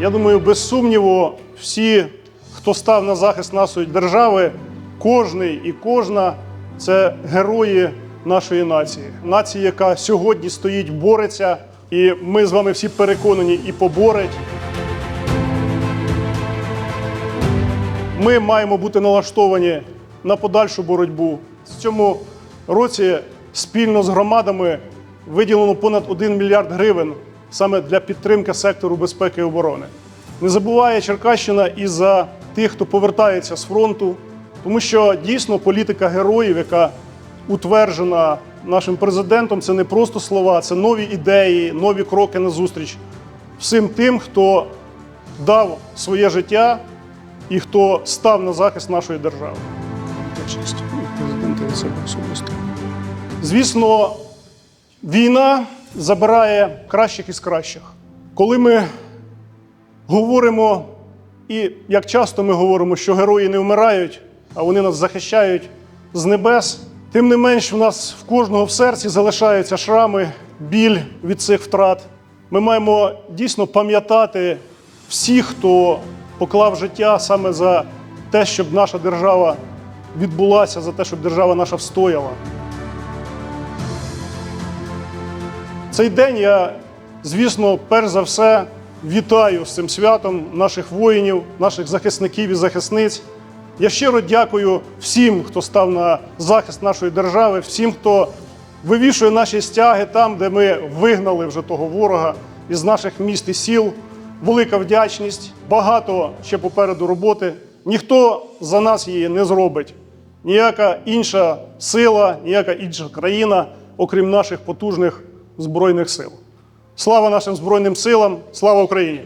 Я думаю, без сумніву, всі, хто став на захист нашої держави, кожний і кожна це герої нашої нації. Нації, яка сьогодні стоїть, бореться, і ми з вами всі переконані і поборить. Ми маємо бути налаштовані на подальшу боротьбу. В цьому році спільно з громадами виділено понад 1 мільярд гривень саме для підтримки сектору безпеки і оборони. Не забуває Черкащина і за тих, хто повертається з фронту, тому що дійсно політика героїв, яка утверджена нашим президентом, це не просто слова, це нові ідеї, нові кроки на зустріч всім тим, хто дав своє життя і хто став на захист нашої держави. Честь президента від себе особисто. Звісно, війна забирає кращих із кращих. Коли ми говоримо, і як часто ми говоримо, що герої не вмирають, а вони нас захищають з небес, тим не менш, в нас в кожного в серці залишаються шрами, біль від цих втрат. Ми маємо дійсно пам'ятати всіх, хто поклав життя саме за те, щоб наша держава відбулася, за те, щоб держава наша встояла. Цей день я, звісно, перш за все вітаю з цим святом наших воїнів, наших захисників і захисниць. Я щиро дякую всім, хто став на захист нашої держави, всім, хто вивішує наші стяги там, де ми вигнали вже того ворога із наших міст і сіл. Велика вдячність, багато ще попереду роботи. Ніхто за нас її не зробить. Ніяка інша сила, ніяка інша країна, окрім наших потужних збройних сил. Слава нашим збройним силам! Слава Україні!